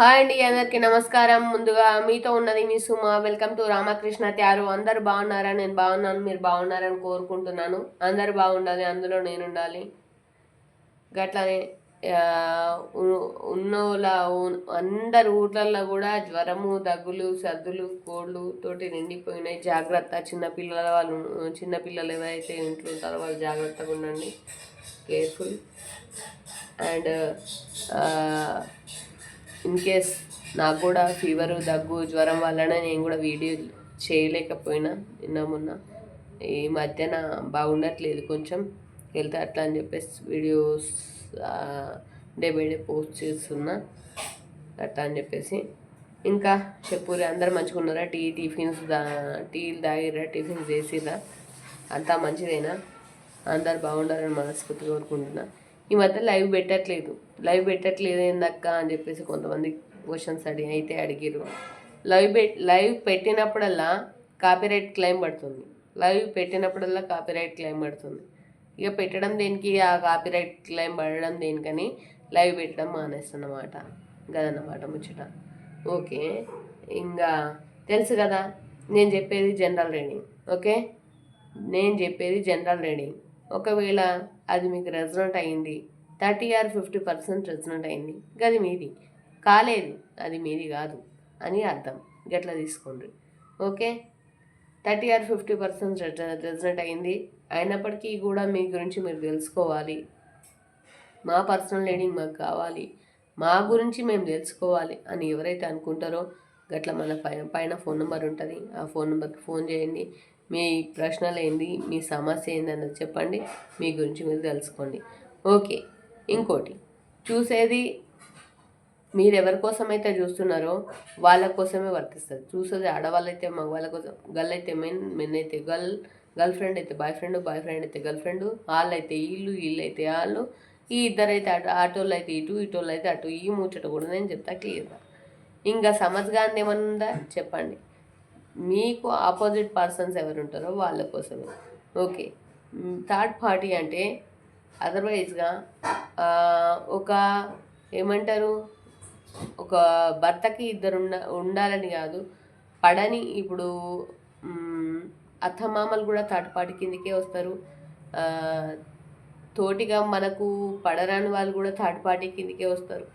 Hi అండి అందరికీ నమస్కారం. ముందుగా మీతో ఉన్నది మీ సుమ. వెల్కమ్ టు రామకృష్ణ త్యారు. అందరు బాగున్నారా? నేను బాగున్నాను మీరు బాగున్నారని కోరుకుంటున్నాను. అందరు బాగుండాలి అందులో నేను ఉండాలి గట్లనే ఆ, ఉన్నోళ్ళ అందరు ఊర్లలో కూడా జ్వరము దగ్గులు సర్దులు కోళ్ళు తోటి నిండిపోయినాయి. జాగ్రత్త. చిన్నపిల్లల వాళ్ళు చిన్నపిల్లలు ఎవరైతే ఇంట్లో ఉంటారో వాళ్ళు జాగ్రత్తగా ఉండండి. కేర్ఫుల్. అండ్ ఇన్ కేస్ నాకు కూడా ఫీవరు దగ్గు జ్వరం వలన నేను కూడా వీడియో చేయలేకపోయినా నిన్న మొన్న. ఈ మధ్యన బాగుండట్లేదు కొంచెం. వెళ్తే అట్లా అని చెప్పేసి videos day by day post చేస్తున్నా. అట్లా అని చెప్పేసి. ఇంకా చెప్పురి అందరు మంచిగా ఉన్నారా? టీ టిఫిన్స్ దా టీలు తాగిర్రా టిఫిన్స్ చేసిరా అంతా మంచిదేనా? అందరు బాగుండాలని మనస్ఫూర్తిగా కోరుకుంటున్నా. ఈ మధ్య లైవ్ పెట్టట్లేదు. లైవ్ పెట్టట్లేదు ఏందక్క అని చెప్పేసి కొంతమంది క్వశ్చన్స్ అడిగి అయితే అడిగిర్రు. లైవ్ పెట్ లైవ్ పెట్టినప్పుడల్లా కాపీరైట్ క్లెయిమ్ పడుతుంది. లైవ్ పెట్టినప్పుడల్లా కాపీరైట్ క్లెయిమ్ పడుతుంది. ఇక పెట్టడం దేనికి? ఆ కాపీరైట్ క్లెయిమ్ పడడం దేనికని లైవ్ పెట్టడం మానేస్తున్నమాట. గదన్నమాట ముచ్చట. ఓకే. ఇంకా తెలుసు కదా నేను చెప్పేది జనరల్ రీడింగ్. ఓకే? నేను చెప్పేది జనరల్ రీడింగ్. ఒకవేళ అది మీకు రెజనెంట్ అయింది thirty or fifty percent resonant అయింది గది మీది. కాలేదు. అది మీది కాదు. అని అర్థం. గట్లా తీసుకోండి. Okay? Thirty or fifty percent resonant అయింది అయినప్పటికీ కూడా మీ గురించి మీరు తెలుసుకోవాలి. మా పర్సనల్ రీడింగ్ మాకు కావాలి. మా గురించి మేము తెలుసుకోవాలి అని ఎవరైతే అనుకుంటారో గట్ల మన పైన పైన ఫోన్ నెంబర్ ఉంటుంది. ఆ ఫోన్ నెంబర్కి ఫోన్ చేయండి. మీ ప్రశ్నలు ఏంది మీ సమస్య ఏందన్నది చెప్పండి మీ గురించి మీరు తెలుసుకోండి. ఓకే ఇంకోటి. చూసేది మీరు ఎవరి కోసం అయితే చూస్తున్నారో వాళ్ళ కోసమే వర్తిస్తుంది. చూసేది ఆడవాళ్ళైతే మగవాళ్ళ కోసం గర్ల్ అయితే మెన్ మెన్ అయితే గర్ల్ గర్ల్ ఫ్రెండ్ అయితే బాయ్ ఫ్రెండ్ బాయ్ ఫ్రెండ్ అయితే గర్ల్ ఫ్రెండ్ వాళ్ళు అయితే వీళ్ళు వీళ్ళు అయితే వాళ్ళు ఈ ఇద్దరు అయితే అటు ఆటోళ్ళు అయితే ఇటు ఇటోళ్ళు అయితే అటు ఈ ముచ్చట కూడా నేను చెప్తా క్లియర్గా. ఇంకా సమజ్గాంధీ ఏమన్నా ఉందా చెప్పండి. మీకు ఆపోజిట్ పర్సన్స్ ఎవరు ఉంటారో వాళ్ళ కోసమే. ఓకే. థర్డ్ పార్టీ అంటే అదర్వైజ్గా ఒక ఏమంటారు? ఒక భర్తకి ఇద్దరు ఉండాలని కాదు. పడని ఇప్పుడు అత్తమామలు కూడా థర్డ్ పార్టీ కిందకే వస్తారు. తోటిగా మనకు పడరాని వాళ్ళు కూడా థర్డ్ పార్టీ కిందకే వస్తారు.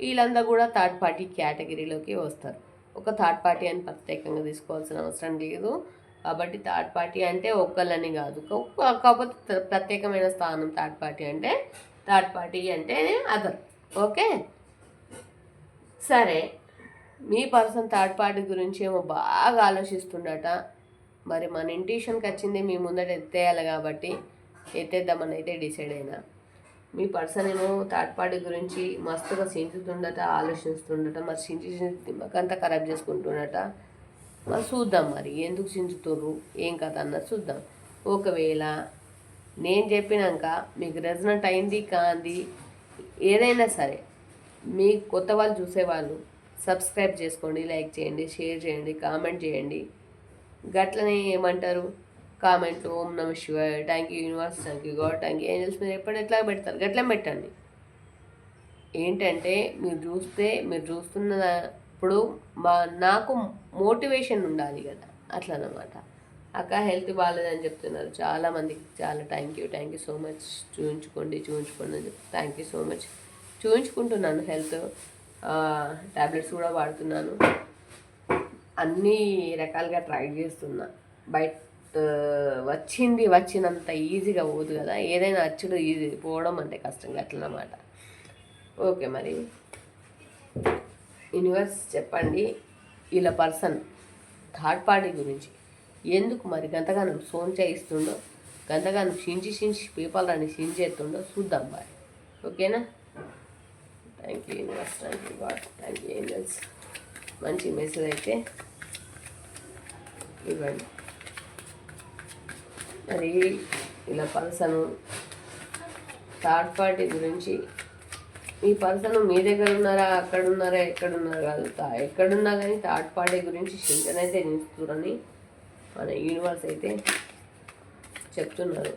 వీళ్ళంతా కూడా థర్డ్ పార్టీ కేటగిరీలోకి వస్తారు. ఒక థర్డ్ పార్టీ అని ప్రత్యేకంగా తీసుకోవాల్సిన అవసరం లేదు. కాబట్టి థర్డ్ పార్టీ అంటే ఒక్కళ్ళని కాదు. కాకపోతే ప్రత్యేకమైన స్థానం థర్డ్ పార్టీ అంటే థర్డ్ పార్టీ అంటే అదర్. ఓకే? సరే. మీ పర్సన్ థర్డ్ పార్టీ గురించి ఏమో బాగా ఆలోచిస్తుండట. మరి మన ఇంట్యూషన్కి వచ్చింది మీ ముందట ఎత్తేయాలి కాబట్టి ఎత్తేద్దామని అయితే డిసైడ్ అయినా. మీ పర్సన్ ఏమో థర్డ్ పార్టీ గురించి మస్తుగా చించుతుండట ఆలోచిస్తుండట మరి చించి చించి దిమ్మకంతా ఖరాబ్ చేసుకుంటుండట. మరి చూద్దాం మరి ఎందుకు చించుతుర్రు? ఏం కథ అన్నది చూద్దాం. ఒకవేళ నేను చెప్పినాక మీకు రెజనెంట్ అయింది కాంది ఏదైనా సరే మీ కొత్త వాళ్ళు చూసేవాళ్ళు సబ్స్క్రైబ్ చేసుకోండి లైక్ చేయండి షేర్ చేయండి కామెంట్ చేయండి. గట్లనే ఏమంటారు? కామెంట్ ఓం నమ శివాయ thank you universe thank you God thank you angels మీరు ఎప్పుడు ఎట్లా పెడతారు? గట్లా పెట్టండి. ఏంటంటే మీరు చూస్తే మీరు చూస్తున్నప్పుడు మా నాకు మోటివేషన్ ఉండాలి కదా అట్లా అన్నమాట. అక్క హెల్త్ బాగాలేదని చెప్తున్నారు. చాలా మందికి చాలా thank you thank you so much చూపించుకోండి చూపించుకోండి అని చెప్పి థ్యాంక్ యూ సో మచ్ చూపించుకుంటున్నాను హెల్త్ ట్యాబ్లెట్స్ కూడా వాడుతున్నాను. అన్ని రకాలుగా ట్రై చేస్తున్నా. బయట వచ్చింది వచ్చినంత ఈజీగా పోదు కదా. ఏదైనా అచ్చుడు ఈజీ పోవడం అంటే కష్టంగా అట్లనమాట ఓకే మరి. యూనివర్స్ చెప్పండి. వీళ్ళ పర్సన్ థర్డ్ పార్టీ గురించి. ఎందుకు మరి గంతగానం సోన్ చేయిస్తుండో గంతగానం చించి చించి పీపాలని చించేస్తుండో చూద్దాం మరి. ఓకేనా? Thank you universe thank you God thank you angels మంచి మెసేజ్ అయితే ఇవ్వండి. మరి ఇలా పల్సను థర్డ్ పార్టీ గురించి. ఈ పర్సన్ మీ దగ్గర ఉన్నారా? అక్కడ ఉన్నారా? ఎక్కడ కాదు ఎక్కడున్నా కానీ థర్డ్ పార్టీ గురించి చింతనైతే నిలుస్తున్నారని మన యూనివర్స్ అయితే చెప్తున్నారు.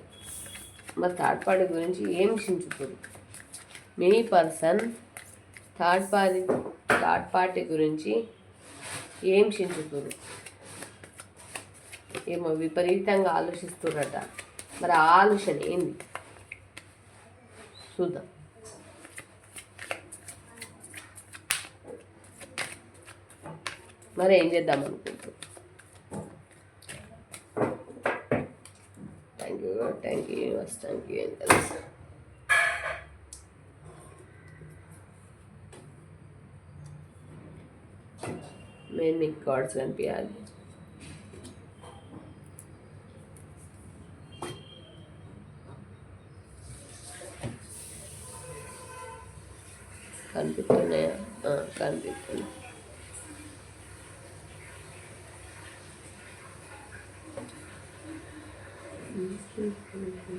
మరి థర్డ్ పార్టీ గురించి ఏం చించుతుంది? మీ person third party third party గురించి ఏం చించుతురు ఏమో విపరీతంగా ఆలోచిస్తుర్రట. మరి ఆలోచన ఏంది? చూద్దాం. మరి ఏం చేద్దాం అనుకుంటున్నాం thank you thank you universe thank you ఏం తెలుసు మీకు కార్డ్స్ కనిపించాలి కనిపిస్తుంది ఆ, కనిపిస్తున్నాయి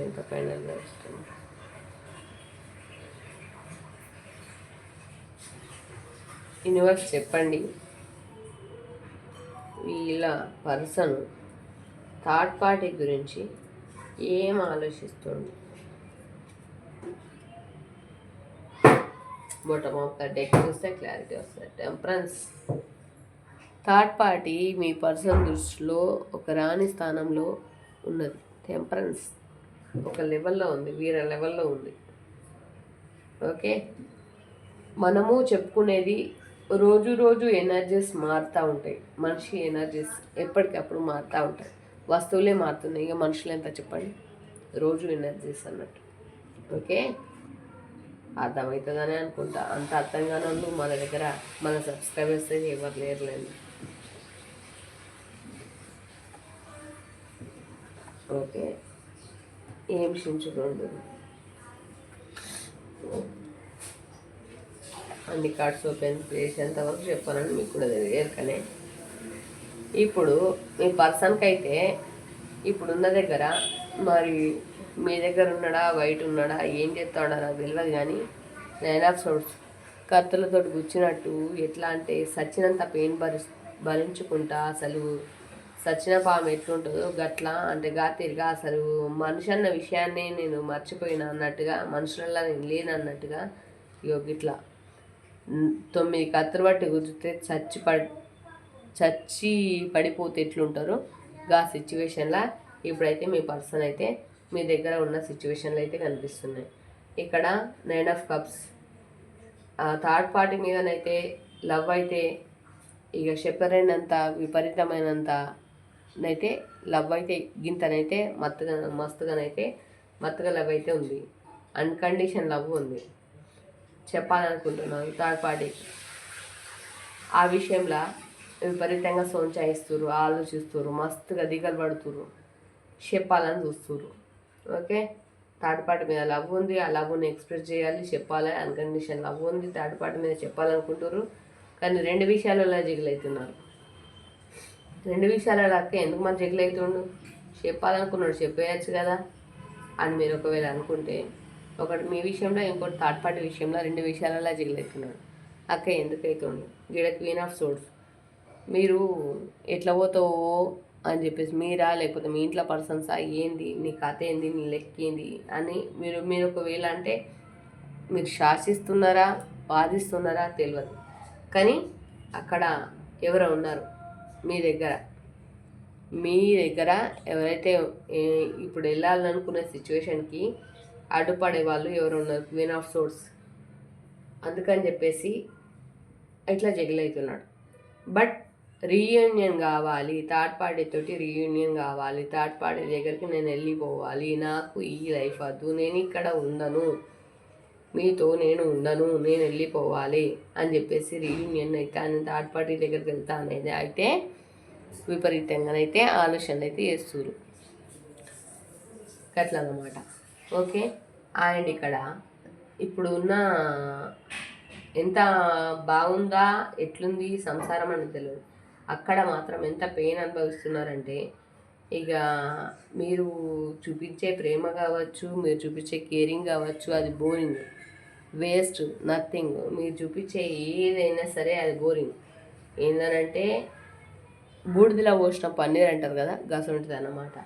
ఎంత ఫైనల్గా ఇష్టం యూనివర్స్ చెప్పండి. వీళ్ళ పర్సన్ థర్డ్ పార్టీ గురించి ఏం ఆలోచిస్తుంది? బాటమ్ ఆఫ్ ద డెక్ చూస్తే క్లారిటీ వస్తుంది. టెంపరెన్స్ థర్డ్ పార్టీ మీ పర్సన్ దృష్టిలో ఒక రాణి స్థానంలో ఉన్నది. టెంపరెన్స్ ఒక లెవెల్లో ఉంది వీర లెవెల్లో ఉంది. ఓకే మనము చెప్పుకునేది రోజు రోజు ఎనర్జీస్ మారుతూ ఉంటాయి. మనిషి ఎనర్జీస్ ఎప్పటికప్పుడు మారుతూ ఉంటాయి. వస్తువులే మారుతున్నాయి. ఇక మనుషులు ఎంత చెప్పండి? రోజు ఎనర్జీస్ అన్నట్టు. ఓకే అర్థమవుతుందని అనుకుంటా. అంత అర్థంగానే ఉండు మన దగ్గర మన సబ్స్క్రైబర్స్ ఎవరు లేరులేండి. ఓకే. ఏం క్షించుకోండి అన్ని కార్డ్స్ ఓపెన్ చేసేంతవరకు చెప్పాలని మీకు కూడా తెలియదు. ఇప్పుడు మీ పర్సన్కి అయితే ఇప్పుడున్న దగ్గర మరి మీ దగ్గర ఉన్నాడా బయట ఉన్నాడా ఏం చేస్తాడా నాకు తెలియదు కానీ నైన్ ఆఫ్ సోర్స్ కత్తులతో గుచ్చినట్టు ఎట్లా అంటే సచ్చినంత పెయిన్ భరి భరించుకుంటా అసలు. సచిన పాము ఎట్లుంటుందో గట్లా అంటే గాతిరిగా అసలు మనిషి అన్న విషయాన్ని నేను మర్చిపోయిన అన్నట్టుగా మనుషులలో నేను లేను అన్నట్టుగా ఇగో గిట్లా. తొమ్మిది కత్తులు బట్టి గుర్తితే చచ్చి పడ్ చచ్చి పడిపోతే ఎట్లుంటారు? గా సిచ్యువేషన్లో ఇప్పుడైతే మీ పర్సన్ అయితే మీ దగ్గర ఉన్న సిచ్యువేషన్లు అయితే కనిపిస్తున్నాయి. ఇక్కడ nine of cups third party మీదనైతే love అయితే ఇక చెప్పరైనంత విపరీతమైనంత అయితే లవ్ అయితే గింతనైతే మత్తుగా మస్తుగానైతే మత్తుగా లవ్ అయితే ఉంది. అన్కండిషన్ లవ్ ఉంది. చెప్పాలనుకుంటున్నాను థర్డ్ పార్టీకి ఆ విషయంలో విపరీతంగా సోంచాయిస్తురు ఆలోచిస్తురు మస్తుగా దిగలు పడుతురు చెప్పాలని చూస్తున్నారు ఓకే? థర్డ్ పార్టీ మీద లవ్ ఉంది. ఆ లవ్ని ఎక్స్ప్రెస్ చేయాలి చెప్పాలి. అన్కండిషన్ లవ్ ఉంది. థర్డ్ పార్టీ మీద చెప్పాలనుకుంటారు కానీ రెండు విషయాలలో జిగులవుతున్నారు రెండు విషయాలలో అక్క ఎందుకు మన జిగులవుతుండు చెప్పాలనుకున్నాడు చెప్పేయచ్చు కదా? అని మీరు ఒకవేళ అనుకుంటే ఒకటి మీ విషయంలో ఇంకోటి థర్డ్ పార్టీ విషయంలో రెండు విషయాలలో జిగులవుతున్నాడు అక్క ఎందుకు అవుతుండు గిడ క్వీన్ ఆఫ్ సోర్స్ మీరు ఎట్లా పోతావో అని చెప్పేసి మీరా? లేకపోతే మీ ఇంట్లో పర్సన్సా? ఏంది? నీ కథ ఏంది? నీ లెక్క ఏంది? అని మీరు మీరు ఒకవేళ అంటే మీరు శాసిస్తున్నారా? బాధిస్తున్నారా? తెలియదు కానీ అక్కడ ఎవరో ఉన్నారు మీ దగ్గర. మీ దగ్గర ఎవరైతే ఇప్పుడు వెళ్ళాలనుకునే సిచ్యువేషన్కి అడ్డుపడే వాళ్ళు ఎవరు ఉన్నారు. క్వీన్ ఆఫ్ సోర్స్ అందుకని చెప్పేసి ఇట్లా జగిలవుతున్నాడు బట్ రీయూనియన్ కావాలి. థర్డ్ పార్టీ తోటి రీయూనియన్ కావాలి. థర్డ్ పార్టీ దగ్గరికి నేను వెళ్ళిపోవాలి. నాకు ఈ లైఫ్ వద్దు. నేను ఇక్కడ ఉండను. మీతో నేను ఉండను. నేను వెళ్ళిపోవాలి అని చెప్పేసి రీయూనియన్ అయితే అని థర్డ్ పార్టీ దగ్గరికి వెళ్తా అనేది అయితే విపరీతంగానైతే ఆలోచనలు అయితే చేస్తున్నారు అట్లా అన్నమాట ఓకే? అండ్ ఇక్కడ ఇప్పుడు ఉన్న ఎంత బాగుందా ఎట్లుంది సంసారం అని తెలియదు అక్కడ మాత్రం ఎంత పెయిన్ అనుభవిస్తున్నారంటే ఇక మీరు చూపించే ప్రేమ కావచ్చు మీరు చూపించే కేరింగ్ కావచ్చు అది బోరింగ్. Waste nothing. మీరు చూపించే ఏదైనా సరే అది బోరింగ్. ఏందనంటే బూడిదలో పోసిన పన్నీర్ అంటారు కదా గసంటుంది అన్నమాట.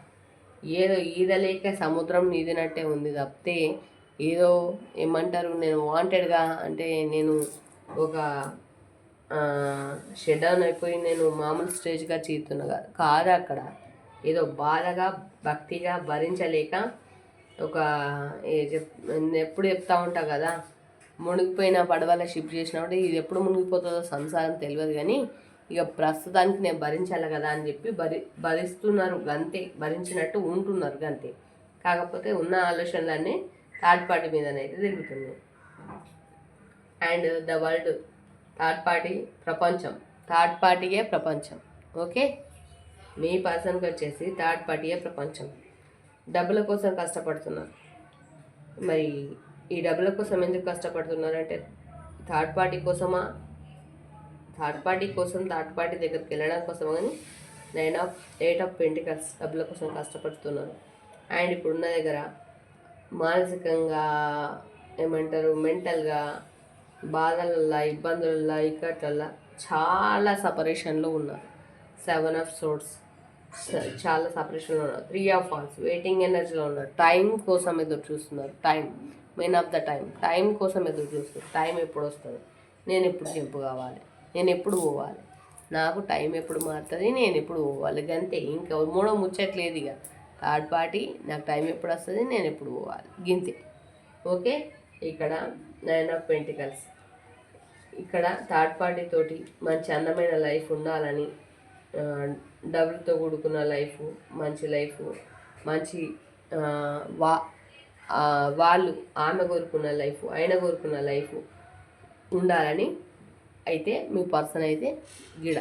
ఏదో ఈదలేక సముద్రం నీదినట్టే ఉంది తప్పితే ఏదో ఏమంటారు నేను వాంటెడ్గా అంటే నేను ఒక షెడ్ డౌన్ అయిపోయి నేను మామూలు స్టేజ్గా చీరుతున్నా కాదు అక్కడ. ఏదో బాధగా భక్తిగా భరించలేక ఒక ఏ చెప్ నేను ఎప్పుడు చెప్తా ఉంటా కదా మునిగిపోయిన పడవల షిఫ్ట్ చేసినప్పుడు ఇది ఎప్పుడు మునిగిపోతుందో సంసారం తెలియదు కానీ ఇక ప్రస్తుతానికి నేను భరించాలి కదా అని చెప్పి భరి భరిస్తున్నారు గంతే భరించినట్టు ఉంటున్నారు గంతే. కాకపోతే ఉన్న ఆలోచనలన్నీ థర్డ్ పార్టీ మీదనైతే తిరుగుతున్నాయి. And the world third party ప్రపంచం. థర్డ్ పార్టీయే ప్రపంచం. ఓకే? మీ పర్సన్కి వచ్చేసి థర్డ్ పార్టీయే ప్రపంచం. డబ్బుల కోసం కష్టపడుతున్నారు. మరి ఈ డబ్బుల కోసం ఎందుకు కష్టపడుతున్నారు అంటే థర్డ్ పార్టీ కోసమా? థర్డ్ పార్టీ కోసం థర్డ్ పార్టీ దగ్గరికి వెళ్ళడం కోసం కానీ nine of eight of pentacles డబ్బుల కోసం కష్టపడుతున్నారు. అండ్ ఇప్పుడున్న దగ్గర మానసికంగా ఏమంటారు మెంటల్గా బాధలల్లా ఇబ్బందులల్లా ఇక్కట్లల్లా చాలా సపరేషన్లో ఉన్నారు. సెవెన్ ఆఫ్ సోర్స్ చాలా సపరేషన్లో ఉన్నారు. త్రీ ఆఫ్ ఫాల్స్ వెయిటింగ్ ఎనర్జీలో ఉన్నారు. టైం కోసం ఎదురు చూస్తున్నారు. Time. Main of the time. Time కోసం ఎదురు చూస్తున్నారు. టైం ఎప్పుడు వస్తుంది? నేను ఎప్పుడు జంపు కావాలి? నేను ఎప్పుడు పోవాలి? నాకు టైం ఎప్పుడు మారుతుంది? నేను ఎప్పుడు పోవాలి? అంతే ఇంకా మూడో ముచ్చట్లేదు ఇక. థర్డ్ పార్టీ నాకు టైం ఎప్పుడు వస్తుంది? నేను ఎప్పుడు పోవాలి? గింతే. ఓకే? ఇక్కడ నైన్ ఆఫ్ పెంటికల్స్ ఇక్కడ థర్డ్ పార్టీ తోటి మంచి అందమైన లైఫ్ ఉండాలని డబ్బులతో కూడుకున్న లైఫ్ మంచి లైఫ్ మంచి వా వాళ్ళు ఆమె కోరుకున్న లైఫ్ ఆయన కోరుకున్న లైఫ్ ఉండాలని అయితే మీ పర్సన్ అయితే గిడ.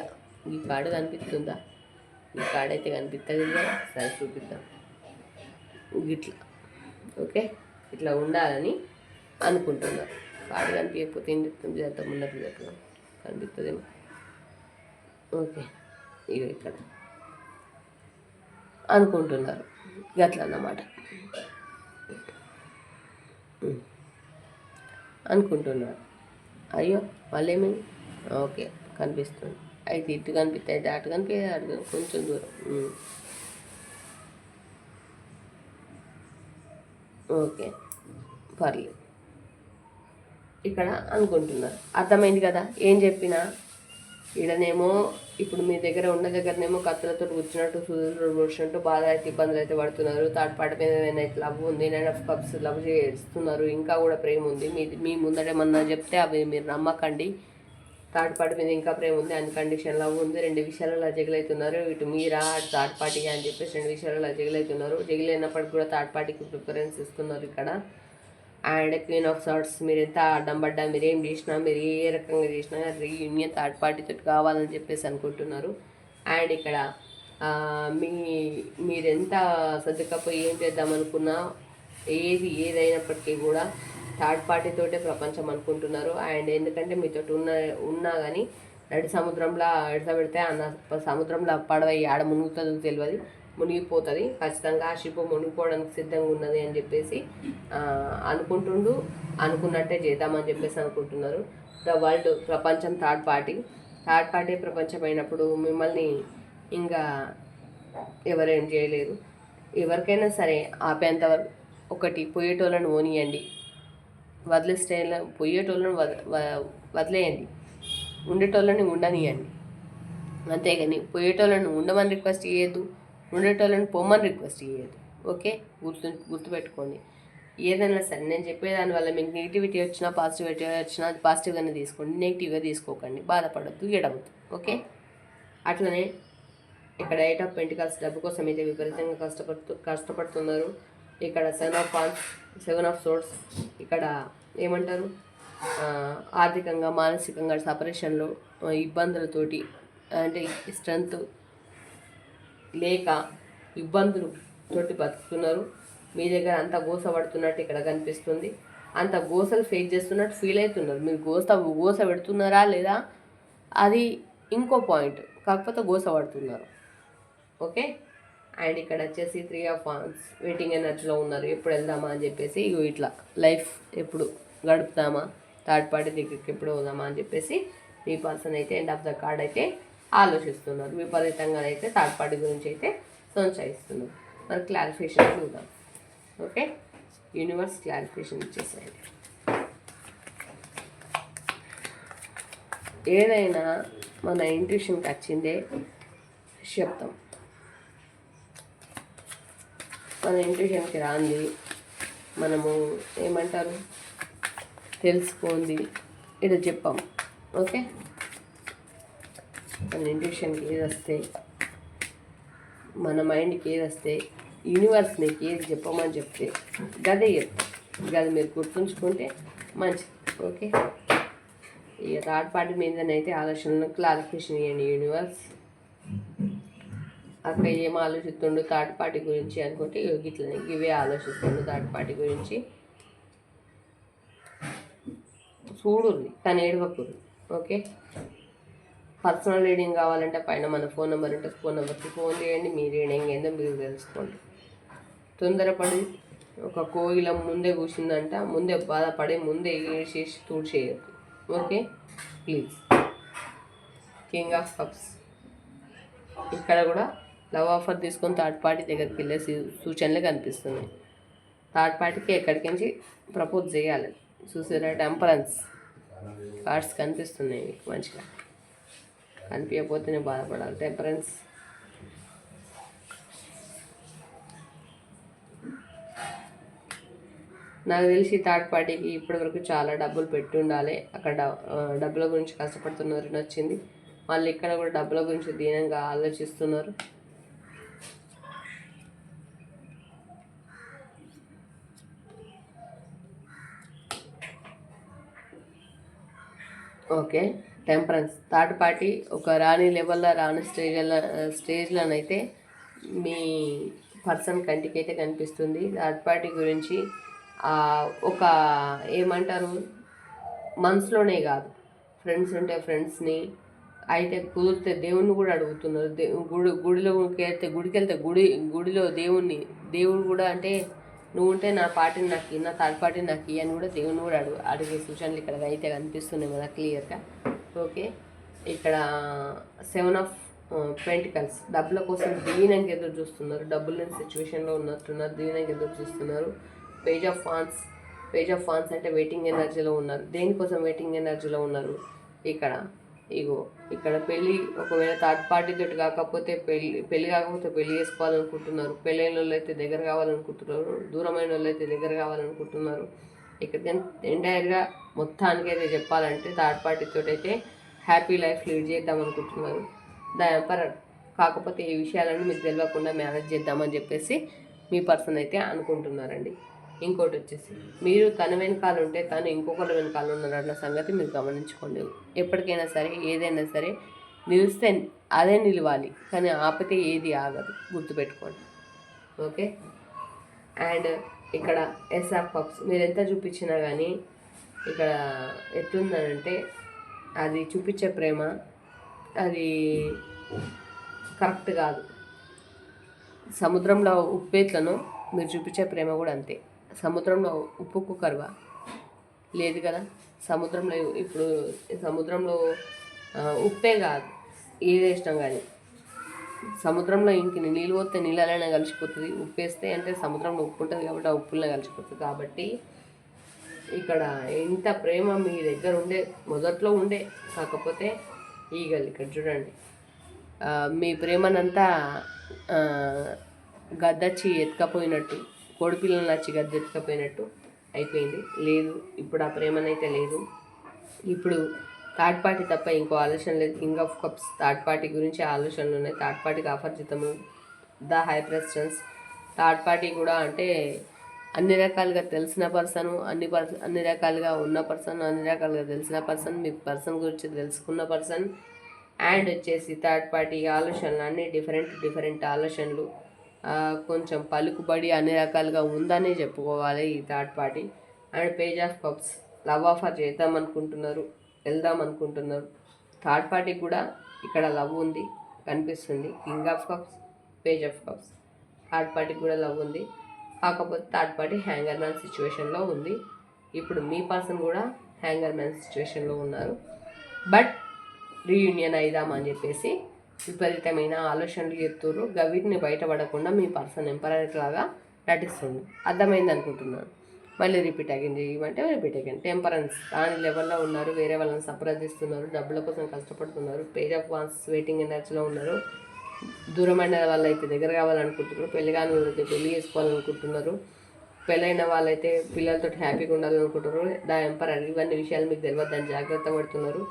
ఈ కార్డు కనిపిస్తుందా? ఈ కార్డు అయితే కనిపిస్తుంది కదా? సరే చూపిద్దాం. గిట్లా ఓకే? ఇట్లా ఉండాలని అనుకుంటున్నారు కాడు కనిపించకపోతే ఏం చెప్తుంది చేద్దాం ఉన్నట్టు కనిపిస్తుందేమో ఓకే. ఇక ఇక్కడ. అనుకుంటున్నారు. గట్ల అన్నమాట. అనుకుంటున్నారు. అయ్యో మళ్ళీ ఓకే కనిపిస్తుంది. అయితే ఇటు కనిపిస్తే అయితే అటు కనిపి అటు కొంచెం దూరం. ఓకే. పర్లేదు. ఇక్కడ అనుకుంటున్నారు. అర్థమైంది కదా? ఏం చెప్పినా? ఈడనేమో ఇప్పుడు మీ దగ్గర ఉన్న దగ్గరనేమో కత్తులతో కూర్చున్నట్టు సూదులతో కూర్చున్నట్టు బాధ అయితే ఇబ్బందులు అయితే పడుతున్నారు. థర్డ్ పార్టీ మీద ఏమైనా లవ్ ఉంది నైన్ ఆఫ్ కప్స్ లవ్ చేస్తున్నారు ఇంకా కూడా ప్రేమ ఉంది. మీ మీ ముందట ఏమన్నా చెప్తే అవి మీరు నమ్మకండి. థర్డ్ పార్టీ మీద ఇంకా ప్రేమ ఉంది అన్ని కండిషన్ లవ్ ఉంది. రెండు విషయాలలో జగిలవుతున్నారు ఇటు మీరా అటు థర్డ్ పార్టీ అని చెప్పేసి రెండు విషయాలలో జగిలవుతున్నారు జగిలైనప్పటికీ కూడా థర్డ్ పార్టీకి ప్రిఫరెన్స్ ఇస్తున్నారు ఇక్కడ. అండ్ క్వీన్ ఆఫ్ సార్ట్స్ మీరు ఎంత అడ్డం పడ్డా మీరు ఏం చేసినా మీరు ఏ రకంగా చేసినా రీయూనియన్ థర్డ్ పార్టీతో కావాలని చెప్పేసి అనుకుంటున్నారు. అండ్ ఇక్కడ మీ మీరెంత సర్దుకపోయి ఏం చేద్దాం అనుకున్నా ఏది ఏదైనప్పటికీ కూడా థర్డ్ పార్టీతోటే ప్రపంచం అనుకుంటున్నారు. అండ్ ఎందుకంటే మీతో ఉన్న ఉన్నా కానీ నడి సముద్రంలో ఎడసబెడితే అన్న సముద్రంలో పడవ ఆడ మునుగుతుందో తెలియదు. మునిగిపోతుంది. ఖచ్చితంగా ఆ షిప్ మునిగిపోవడానికి సిద్ధంగా ఉన్నది అని చెప్పేసి అనుకుంటుండు. అనుకున్నట్టే చేద్దామని చెప్పేసి అనుకుంటున్నారు. ద వరల్డ్ ప్రపంచం థర్డ్ పార్టీ. థర్డ్ పార్టీ ప్రపంచం అయినప్పుడు మిమ్మల్ని ఇంకా ఎవరేం చేయలేరు. ఎవరికైనా సరే ఆపేంత వరకు ఒకటి పోయేటోళ్ళని ఓనియండి. వదిలేస్తే పోయేటోళ్ళని వద వదిలేయండి. ఉండేటోళ్ళని ఉండనియండి. అంతేగాని పోయేటోళ్ళని ఉండమని రిక్వెస్ట్ చేయొద్దు. ఉండేటోళ్ళని పొమ్మని రిక్వెస్ట్ చేయదు ఓకే గుర్తు గుర్తుపెట్టుకోండి. ఏదైనా సరే నేను చెప్పేదాని వల్ల మీకు నెగిటివిటీ వచ్చినా పాజిటివిటీ వచ్చినా అది పాజిటివ్గానే తీసుకోండి. నెగిటివ్గా తీసుకోకండి. బాధపడద్దు ఎడవద్దు ఓకే అట్లనే ఇక్కడ ఎయిట్ ఆఫ్ పెంటికల్స్ డబ్బు కోసం అయితే విపరీతంగా కష్టపడుతూ కష్టపడుతున్నారు. ఇక్కడ seven of pawns seven of source ఇక్కడ ఏమంటారు? ఆర్థికంగా మానసికంగా సపరేషన్లో ఇబ్బందులతోటి అంటే స్ట్రెంత్ లేక ఇబ్బందులు తోటి బతుకుతున్నారు. మీ దగ్గర అంత గోస పడుతున్నట్టు ఇక్కడ కనిపిస్తుంది. అంత గోసలు ఫేస్ చేస్తున్నట్టు ఫీల్ అవుతున్నారు. మీరు గోస గోస పెడుతున్నారా లేదా? అది ఇంకో పాయింట్ కాకపోతే గోస పడుతున్నారు. ఓకే? అండ్ ఇక్కడ వచ్చేసి త్రీ ఆఫ్ వాన్స్ వెయిటింగ్ ఎనర్జీలో ఉన్నారు. ఎప్పుడు వెళ్దామా అని చెప్పేసి ఇగో ఇట్లా లైఫ్ ఎప్పుడు గడుపుతామా? థర్డ్ పార్టీ దగ్గరికి ఎప్పుడు పోదామా అని చెప్పేసి మీ పర్సన్ అయితే ఎండ్ ఆఫ్ ద కార్డ్ అయితే ఆలోచిస్తున్నారు. విపరీతంగా అయితే థర్డ్ పార్టీ గురించి అయితే సంచయిస్తున్నారు. మరి క్లారిఫికేషన్ చూద్దాం. ఓకే? యూనివర్స్ క్లారిఫికేషన్ ఇచ్చేసాయండి. ఏదైనా మన ఇంట్యూషన్కి వచ్చిందే చెప్తాం మన ఇంట్యూషన్కి రాంది మనము ఏమంటారు? తెలుసుకోండి ఇది చెప్పాం ఓకే? మన ఇంట్యూషన్కి ఏది వస్తే మన మైండ్కి ఏది వస్తే యూనివర్స్ నీకు ఏది చెప్పమని చెప్తే గదే చెప్తాం. గది మీరు గుర్తుంచుకుంటే మంచిది. ఓకే? ఇక థర్డ్ పార్టీ మీదనైతే ఆలోచనలు క్లారిఫికేషన్ ఇవ్వండి యూనివర్స్ అక్కడ ఏం ఆలోచిస్తుండు థర్డ్ పార్టీ గురించి అనుకుంటే ఇగో ఇట్లనే ఇవే ఆలోచిస్తుండు థర్డ్ పార్టీ గురించి. చూడుర్రి తను ఏడవకూడదు. ఓకే? పర్సనల్ రీడింగ్ కావాలంటే పైన మన ఫోన్ నెంబర్ ఉంటే ఫోన్ నెంబర్కి ఫోన్ చేయండి మీ రీడింగ్ ఏందో మీరు తెలుసుకోండి. తొందరపడి ఒక కోయిల ముందే కూర్చుందంట ముందే బాధపడి ముందే ఏడ్చేసి తూడ్చేయద్దు okay? Please. King of cups. ఇక్కడ కూడా లవ్ ఆఫర్ తీసుకొని థర్డ్ పార్టీ దగ్గరికి వెళ్ళే సూ- సూచనలు కనిపిస్తున్నాయి. థర్డ్ పార్టీకి ఎక్కడికి నుంచి ప్రపోజ్ చేయాలి. చూసారా టెంపరెన్స్ కార్డ్స్ కనిపిస్తున్నాయి మీకు మంచిగా. కనిపించకపోతేనే బాధపడాలి. టెంపరెన్స్ నాకు తెలిసి థర్డ్ పార్టీకి ఇప్పటివరకు చాలా డబ్బులు పెట్టి ఉండాలి. అక్కడ డబ్బుల గురించి కష్టపడుతున్నారని వచ్చింది. మళ్ళీ ఇక్కడ కూడా డబ్బుల గురించి దీనంగా ఆలోచిస్తున్నారు. ఓకే. టెంపరెన్స్ థర్డ్ పార్టీ ఒక రాని లెవెల్లో రాని స్టేజ్లో స్టేజ్లోనైతే మీ పర్సన్ కంటికి అయితే కనిపిస్తుంది. థర్డ్ పార్టీ గురించి ఒక ఏమంటారు మనసులోనే కాదు. ఫ్రెండ్స్ ఉంటే ఫ్రెండ్స్ని అయితే కుదిరితే దేవుణ్ణి కూడా అడుగుతున్నారు. దే గుడి గుడిలోకి వెళ్తే గుడికి వెళ్తే గుడి గుడిలో దేవుణ్ణి దేవుడు కూడా అంటే నువ్వు ఉంటే నా పార్టీని నాకు నా థర్డ్ పార్టీ నాకు ఇయ్యని కూడా దేవుని కూడా అడుగు అడిగే సూచనలు ఇక్కడ అయితే కనిపిస్తున్నాయి కదా క్లియర్గా ఓకే. ఇక్కడ సెవెన్ ఆఫ్ పెంటికల్స్. డబ్బుల కోసం దీనంగా ఎదురు చూస్తున్నారు. డబ్బులు లేని సిచ్యువేషన్లో ఉన్నట్టున్నారు. దీనికి ఎదురు చూస్తున్నారు. Page of fans page of fans అంటే వెయిటింగ్ ఎనర్జీలో ఉన్నారు. దేనికోసం వెయిటింగ్ ఎనర్జీలో ఉన్నారు? ఇక్కడ ఇగో ఇక్కడ పెళ్ళి ఒకవేళ థర్డ్ పార్టీ తోటి కాకపోతే పెళ్ళి పెళ్ళి కాకపోతే పెళ్ళి చేసుకోవాలనుకుంటున్నారు. పెళ్ళైన వాళ్ళు అయితే దగ్గర కావాలనుకుంటున్నారు. దూరమైన వాళ్ళు అయితే దగ్గర కావాలనుకుంటున్నారు. ఇక్కడ ఎంటైర్గా మొత్తానికి అయితే చెప్పాలంటే థర్డ్ పార్టీ అయితే హ్యాపీ లైఫ్ లీడ్ చేద్దాం అనుకుంటున్నారు ద కాకపోతే ఈ విషయాలను మీకు తెలియకుండా మేనేజ్ చేద్దామని చెప్పేసి మీ పర్సన్ అయితే అనుకుంటున్నారండి. ఇంకోటి వచ్చేసి మీరు తన వెనకాల ఉంటే తను ఇంకొకరు వెనకాల ఉన్నారన్న సంగతి మీరు గమనించుకోండి. ఎప్పటికైనా సరే ఏదైనా సరే నిలిస్తే అదే నిలవాలి కానీ ఆపితే ఏది ఆగదు. గుర్తుపెట్టుకోండి. ఓకే? అండ్ ఇక్కడ ఎస్ఆర్ పప్స్ మీరు ఎంత చూపించినా కానీ ఇక్కడ ఎట్లుందనంటే అది చూపించే ప్రేమ అది కరెక్ట్ కాదు. సముద్రంలో ఉప్పేట్లను మీరు చూపించే ప్రేమ కూడా అంతే. సముద్రంలో ఉప్పుకు కరువ లేదు కదా? సముద్రంలో ఇప్పుడు సముద్రంలో ఉప్పే కాదు. ఏది ఇష్టం కానీ సముద్రంలో ఇంక నీళ్ళు పోతే నీళ్ళలోనే కలిసిపోతుంది. ఉప్పు వేస్తే అంటే సముద్రంలో ఉప్పు ఉంటుంది కాబట్టి ఆ ఉప్పులనే కలిసిపోతుంది. కాబట్టి ఇక్కడ ఎంత ప్రేమ మీ దగ్గర ఉండే మొదట్లో ఉండే. కాకపోతే ఈగలు ఇక్కడ చూడండి. మీ ప్రేమనంతా గద్దచ్చి ఎత్తుకపోయినట్టు కోడిపిల్లని వచ్చి గద్ద ఎత్తుకపోయినట్టు అయిపోయింది. లేదు ఇప్పుడు ఆ ప్రేమనైతే లేదు. ఇప్పుడు థర్డ్ పార్టీ తప్ప ఇంకో ఆలోచన లేదు. King of cups third party గురించి ఆలోచనలు ఉన్నాయి. థర్డ్ పార్టీకి ఆఫర్ జీతము the high precedence third party కూడా అంటే అన్ని రకాలుగా తెలిసిన పర్సన్ అన్ని పర్సన్ అన్ని రకాలుగా ఉన్న పర్సన్ అన్ని రకాలుగా తెలిసిన పర్సన్ మీ పర్సన్ గురించి తెలుసుకున్న పర్సన్. అండ్ వచ్చేసి థర్డ్ పార్టీ ఆలోచనలు అన్ని డిఫరెంట్ డిఫరెంట్ ఆలోచనలు. కొంచెం పలుకుబడి అన్ని రకాలుగా ఉందనే చెప్పుకోవాలి ఈ third party. And page of cups love offer చేద్దాం అనుకుంటున్నారు. వెళ్దాం అనుకుంటున్నారు థర్డ్ పార్టీ కూడా ఇక్కడ లవ్ ఉంది కనిపిస్తుంది. King of cups page of cups. Third party కూడా లవ్ ఉంది. కాకపోతే థర్డ్ పార్టీ హ్యాంగర్ మ్యాన్ సిచ్యువేషన్లో ఉంది. ఇప్పుడు మీ పర్సన్ కూడా హ్యాంగర్ మ్యాన్ సిచ్యువేషన్లో ఉన్నారు. బట్ రీయూనియన్ అయిదామని చెప్పేసి విపరీతమైన ఆలోచనలు చెప్తున్నారు గవిటిని బయటపడకుండా మీ పర్సన్ ఎంపరర్ లాగా నటిస్తుంది. అర్థమైంది అనుకుంటున్నాను. మళ్ళీ రిపీట్ అయ్యింది చేయమంటే రిపీట్ అయ్యింది టెంపరెన్స్ దాని లెవెల్లో ఉన్నారు వేరే వాళ్ళని సంప్రదిస్తున్నారు డబ్బుల కోసం కష్టపడుతున్నారు పేజ్ ఆఫ్ వాన్స్ వెయిటింగ్ ఎనర్జీలో ఉన్నారు. దూరమైన వాళ్ళు అయితే దగ్గర కావాలనుకుంటున్నారు పెళ్ళి కాని అయితే పెళ్ళి చేసుకోవాలనుకుంటున్నారు. పెళ్ళైన వాళ్ళైతే పిల్లలతో హ్యాపీగా ఉండాలనుకుంటున్నారు. దా ఎంపరర్ ఇవన్నీ విషయాలు మీకు తెలియదు దాన్ని జాగ్రత్త పడుతున్నారు.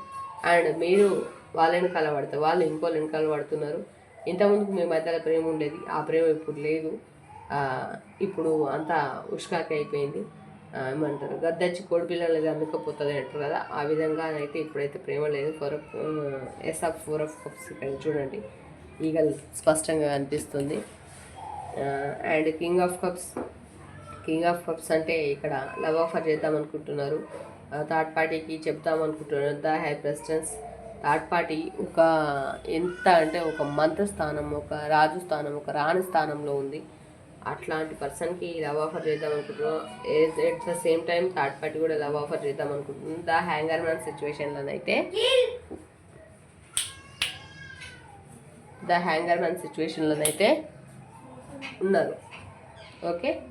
అండ్ మీరు వాళ్ళ వెనకాల పడతారు వాళ్ళు ఇంకో వెనకాల పడుతున్నారు. ఇంతకుముందుకు మీ మధ్యలో ప్రేమ ఉండేది ఆ ప్రేమ ఇప్పుడు లేదు. ఇప్పుడు అంతా ఉష్కాకి అయిపోయింది. ఏమంటారు? గద్దచ్చి కోడి పిల్లలు అమ్ముకపోతుంది అంటారు కదా ఆ విధంగా అయితే ఇప్పుడైతే ప్రేమ లేదు. Four of S of four of cups ఇక్కడ చూడండి. ఈగల్ స్పష్టంగా అనిపిస్తుంది and king of cups king of cups అంటే ఇక్కడ లవ్ ఆఫర్ చేద్దాం అనుకుంటున్నారు. థర్డ్ పార్టీకి చెప్తాం అనుకుంటున్నారు. The high precedence. Third party ఒక ఎంత అంటే ఒక మంత్ర స్థానం ఒక రాజు స్థానం ఒక రాణి స్థానంలో ఉంది. అట్లాంటి పర్సన్కి లవ్ ఆఫర్ చేద్దాం అనుకుంటున్నాం. At the same time third party కూడా లవ్ ఆఫర్ చేద్దాం అనుకుంటున్నాం. ద హ్యాంగర్ మ్యాన్ సిచ్యువేషన్లోనైతే ద హ్యాంగర్ మ్యాన్ సిచ్యువేషన్లోనైతే ఉన్నారు. ఓకే?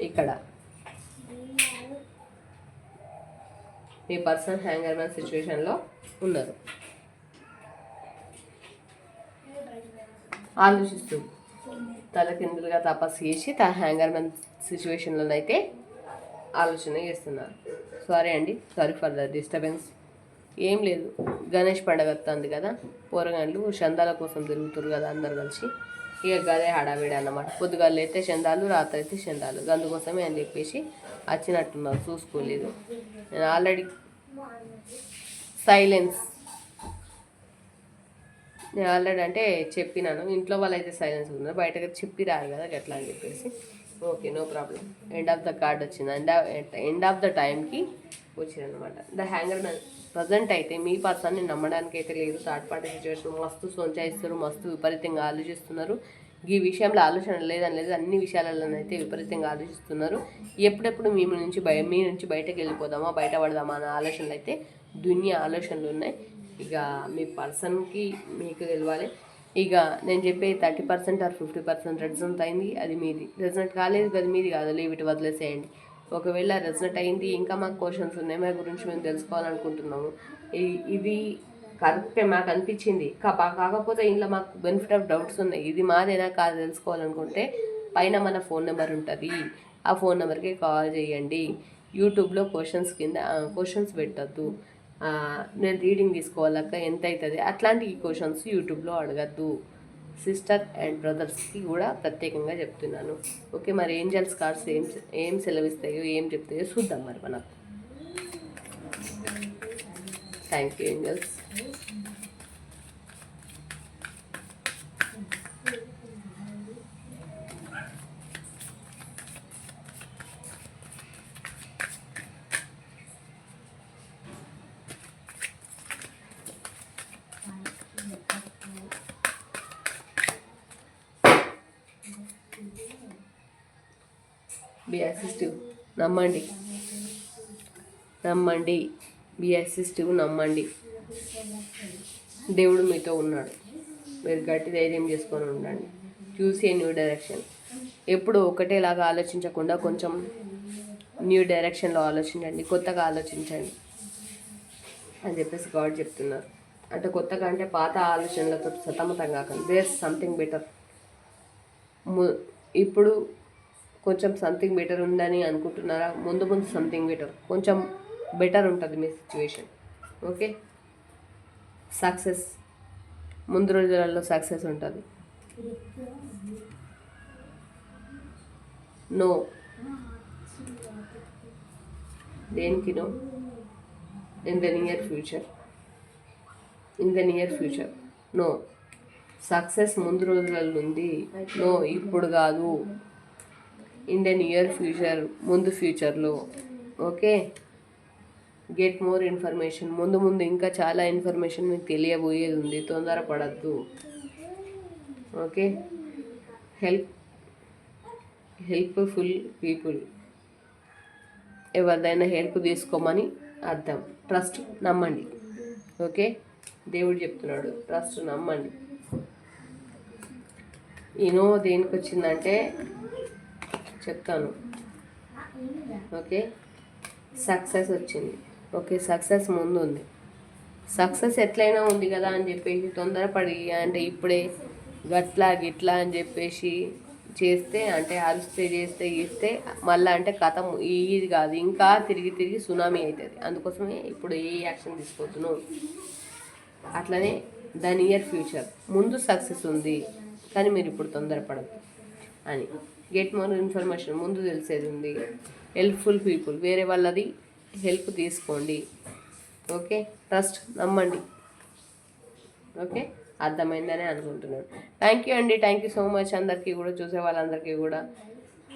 ఇక్కడ. మీ పర్సన్ హ్యాంగర్ మ్యాన్ సిచ్యువేషన్లో ఉన్నారు. ఆలోచిస్తూ. తలకిందులుగా తపస్సు చేసి తన హ్యాంగర్ మ్యాన్ సిచ్యువేషన్లోనైతే ఆలోచన చేస్తున్నారు. సారీ అండి సారీ ఫర్ ద డిస్టర్బెన్స్ ఏం లేదు గణేష్ పండగ వస్తుంది కదా పోరగాళ్ళు చందాల కోసం తిరుగుతారు కదా అందరు కలిసి. ఇక గదే హడావిడి అన్నమాట. పొద్దుగాలు అయితే చందాలు రాత్రి అయితే చందాలు. అందుకోసమే అని చెప్పేసి వచ్చినట్టున్నారు చూసుకోలేదు. నేను ఆల్రెడీ సైలెన్స్ నేను ఆల్రెడీ అంటే చెప్పినాను. ఇంట్లో వాళ్ళు అయితే సైలెన్స్ ఉన్నారు. బయటకు చెప్పి రారు కదా గట్లా అని చెప్పేసి. Okay no problem. End of the card వచ్చింది. ఎండ్ ఎండ్ ఆఫ్ ద టైంకి వచ్చిందనమాట ద హ్యాంగర్ ప్రజెంట్ అయితే మీ పర్సన్ని నమ్మడానికి అయితే లేదు. థర్డ్ పార్టీ సిచ్యువేషన్ మస్తు సొంచాయిస్తారు మస్తు విపరీతంగా ఆలోచిస్తున్నారు. ఈ విషయంలో ఆలోచన లేదని లేదు. అన్ని విషయాలలోనైతే విపరీతంగా ఆలోచిస్తున్నారు. ఎప్పుడెప్పుడు మీ నుంచి బయ మీ నుంచి బయటకు వెళ్ళిపోదామా బయట పడదామా అనే ఆలోచనలు అయితే దునియా ఆలోచనలు ఉన్నాయి. ఇక మీ పర్సన్కి మీకు తెలవాలి. ఇక నేను చెప్పే thirty percent or fifty percent resonant అయింది అది మీది. రెజనెంట్ కాలేదు అది మీది కాదు లీవ్ ఇటు వదిలేసేయండి. ఒకవేళ రెజనెంట్ అయింది ఇంకా మాకు క్వశ్చన్స్ ఉన్నాయి మా గురించి మేము తెలుసుకోవాలనుకుంటున్నాము. ఈ- ఇది కరెక్టే మాకు అనిపించింది. కాకపోతే ఇంట్లో మాకు బెనిఫిట్ ఆఫ్ డౌట్స్ ఉన్నాయి. ఇది మాదేనా కాదు తెలుసుకోవాలనుకుంటే పైన మన ఫోన్ నెంబర్ ఉంటుంది. ఆ ఫోన్ నెంబర్కి కాల్ చేయండి. యూట్యూబ్లో క్వశ్చన్స్ కింద క్వశ్చన్స్ పెట్టద్దు. నేను రీడింగ్ తీసుకోవాలక్క ఎంత అవుతుంది అట్లాంటి ఈ క్వశ్చన్స్ యూట్యూబ్లో అడగద్దు. సిస్టర్ అండ్ బ్రదర్స్కి కూడా ప్రత్యేకంగా చెప్తున్నాను. ఓకే మరి ఏంజల్స్ కార్డ్స్ ఏం ఏం సెలవిస్తాయో ఏం చెప్తాయో చూద్దాం మరి మనం. Thank you angels be assistive నమ్మండి నమ్మండి బి అసిస్టివ్ నమ్మండి. దేవుడు మీతో ఉన్నాడు. మీరు గట్టి ధైర్యం చేసుకొని ఉండండి. చూసే న్యూ డైరెక్షన్ ఎప్పుడు ఒకటేలాగా ఆలోచించకుండా కొంచెం న్యూ డైరెక్షన్లో ఆలోచించండి. కొత్తగా ఆలోచించండి. అని చెప్పేసి గాడ్ చెప్తున్నారు. అంటే కొత్తగా అంటే పాత ఆలోచనలతో సతమతం కాకండి. దేర్ సంథింగ్ బెటర్ ఇప్పుడు కొంచెం సంథింగ్ బెటర్ ఉందని అనుకుంటున్నారా? ముందు ముందు సంథింగ్ బెటర్ కొంచెం బెటర్ ఉంటుంది మీ సిచ్యువేషన్ ఓకే సక్సెస్ ముందు రోజులలో సక్సెస్ ఉంటుంది. నో దేనికి no in the near future in the near future no success ముందు రోజులలో ఉంది నో ఇప్పుడు కాదు. ఇన్ ద నియర్ ఫ్యూచర్ ముందు ఫ్యూచర్లో. ఓకే? Get more information. ముందు ముందు ఇంకా చాలా ఇన్ఫర్మేషన్ మీకు తెలియబోయేది ఉంది. తొందరపడద్దు. ఓకే? Help helpful people. ఎవరిదైనా హెల్ప్ తీసుకోమని అర్థం. ట్రస్ట్ నమ్మండి. ఓకే? దేవుడు చెప్తున్నాడు ట్రస్ట్ నమ్మండి. ఈనో దేనికి వచ్చిందంటే చెప్తాను. ఓకే? సక్సెస్ వచ్చింది. ఓకే సక్సెస్ ముందు ఉంది సక్సెస్ ఎట్లయినా ఉంది కదా అని చెప్పేసి తొందరపడి అంటే ఇప్పుడే గట్లా గిట్లా అని చెప్పేసి చేస్తే అంటే అరిస్తే చేస్తే ఇస్తే మళ్ళీ అంటే కథ ఇది కాదు. ఇంకా తిరిగి తిరిగి సునామీ అవుతుంది అందుకోసమే ఇప్పుడు ఏ యాక్షన్ తీసుకోవద్దును. అట్లనే ద నియర్ ఫ్యూచర్. ముందు సక్సెస్ ఉంది కానీ మీరు ఇప్పుడు తొందరపడద్దు అని. గెట్ మోర్ ఇన్ఫర్మేషన్ ముందు తెలిసేది ఉంది. హెల్ప్ఫుల్ పీపుల్ వేరే వాళ్ళది హెల్ప్ తీసుకోండి. ఓకే? ట్రస్ట్ నమ్మండి. ఓకే? అర్థమైందని అనుకుంటున్నాను. థ్యాంక్ యూ అండి. థ్యాంక్ యూ సో మచ్ అందరికీ కూడా చూసే వాళ్ళందరికీ కూడా.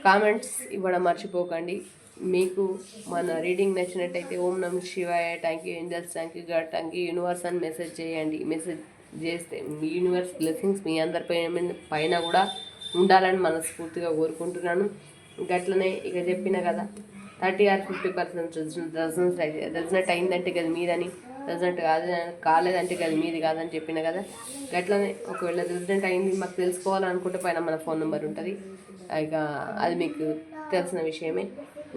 కామెంట్స్ ఇవ్వడం మర్చిపోకండి. మీకు మన రీడింగ్ నచ్చినట్టయితే ఓం నమ శివాయ thank you angels thank you God thank you universe అని మెసేజ్ చేయండి. మెసేజ్ చేస్తే మీ యూనివర్స్ బ్లెస్సింగ్స్ మీ అందరి పైన పైన కూడా ఉండాలని మనస్ఫూర్తిగా కోరుకుంటున్నాను. గట్లనే ఇక చెప్పిన కదా thirty or fifty percent result result అయిందంటే కదా మీదని రిజల్ట్ కాదు కాలేదంటే కదా మీది కాదని చెప్పిన కదా గట్లనే ఒకవేళ రిజల్ట్ అయింది మాకు తెలుసుకోవాలనుకుంటే పైన మన ఫోన్ నెంబర్ ఉంటుంది. ఇక అది మీకు తెలిసిన విషయమే.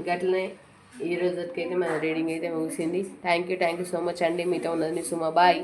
గట్లనే ఈ రోజుకి అయితే మన రీడింగ్ అయితే ముగిసింది. Thank you thank you so much అండి. మీతో ఉన్నది మీ సుమా. బాయ్